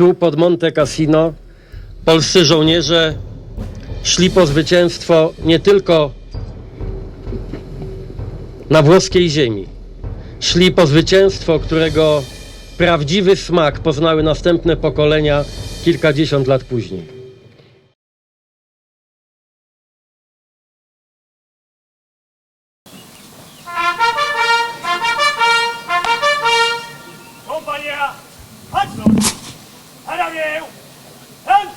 Tu pod Monte Cassino polscy żołnierze szli po zwycięstwo nie tylko na włoskiej ziemi. Szli po zwycięstwo, którego prawdziwy smak poznały następne pokolenia kilkadziesiąt lat później. Kompania! Harawię! Ten!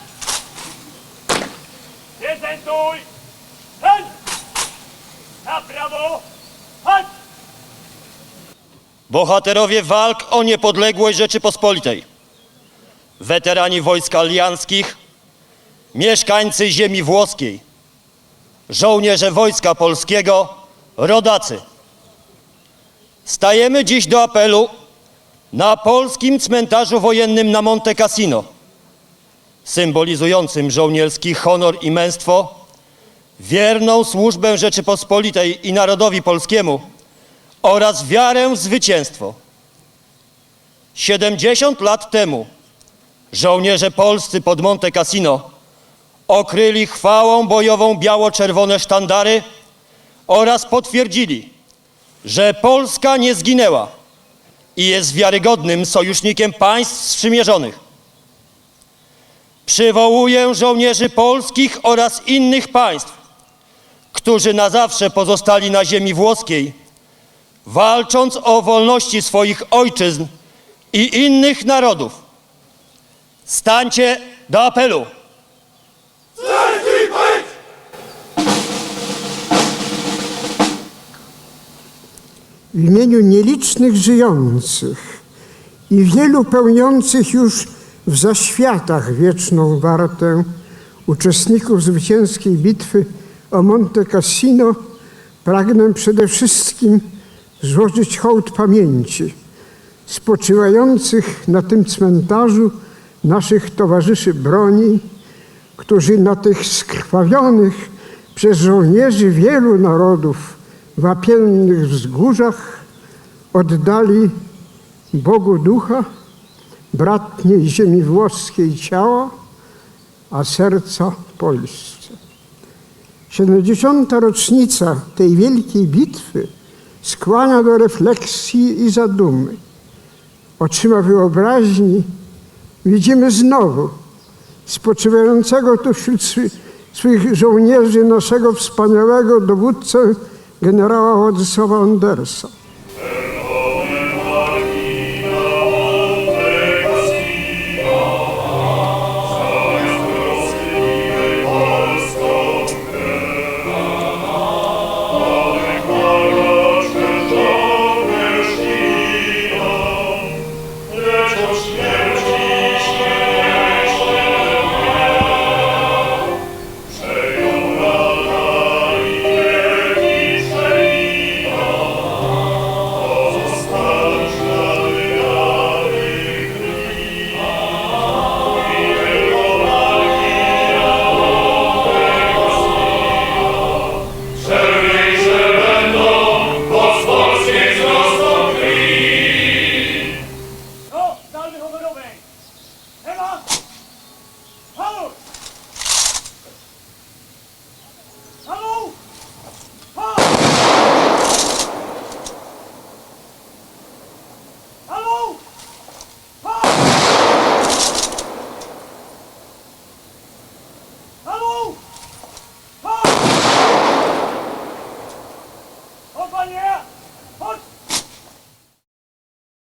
Prezentuj! Ten! Na prawo! Chodź! Bohaterowie walk o niepodległość Rzeczypospolitej, weterani wojsk alianckich, mieszkańcy ziemi włoskiej, żołnierze Wojska Polskiego, rodacy. Stajemy dziś do apelu na polskim cmentarzu wojennym na Monte Cassino, symbolizującym żołnierski honor i męstwo, wierną służbę Rzeczypospolitej i narodowi polskiemu – oraz wiarę w zwycięstwo. 70 lat temu żołnierze polscy pod Monte Cassino okryli chwałą bojową biało-czerwone sztandary oraz potwierdzili, że Polska nie zginęła i jest wiarygodnym sojusznikiem państw sprzymierzonych. Przywołuję żołnierzy polskich oraz innych państw, którzy na zawsze pozostali na ziemi włoskiej, walcząc o wolności swoich ojczyzn i innych narodów. Stańcie do apelu. W imieniu nielicznych żyjących i wielu pełniących już w zaświatach wieczną wartę uczestników zwycięskiej bitwy o Monte Cassino pragnę przede wszystkim złożyć hołd pamięci spoczywających na tym cmentarzu naszych towarzyszy broni, którzy na tych skrwawionych przez żołnierzy wielu narodów wapiennych wzgórzach oddali Bogu ducha, bratniej ziemi włoskiej ciała, a serca Polsce. 70. rocznica tej wielkiej bitwy skłania do refleksji i zadumy. Oczyma wyobraźni widzimy znowu spoczywającego tu wśród swy- swych żołnierzy naszego wspaniałego dowódcę generała Władysława Andersa.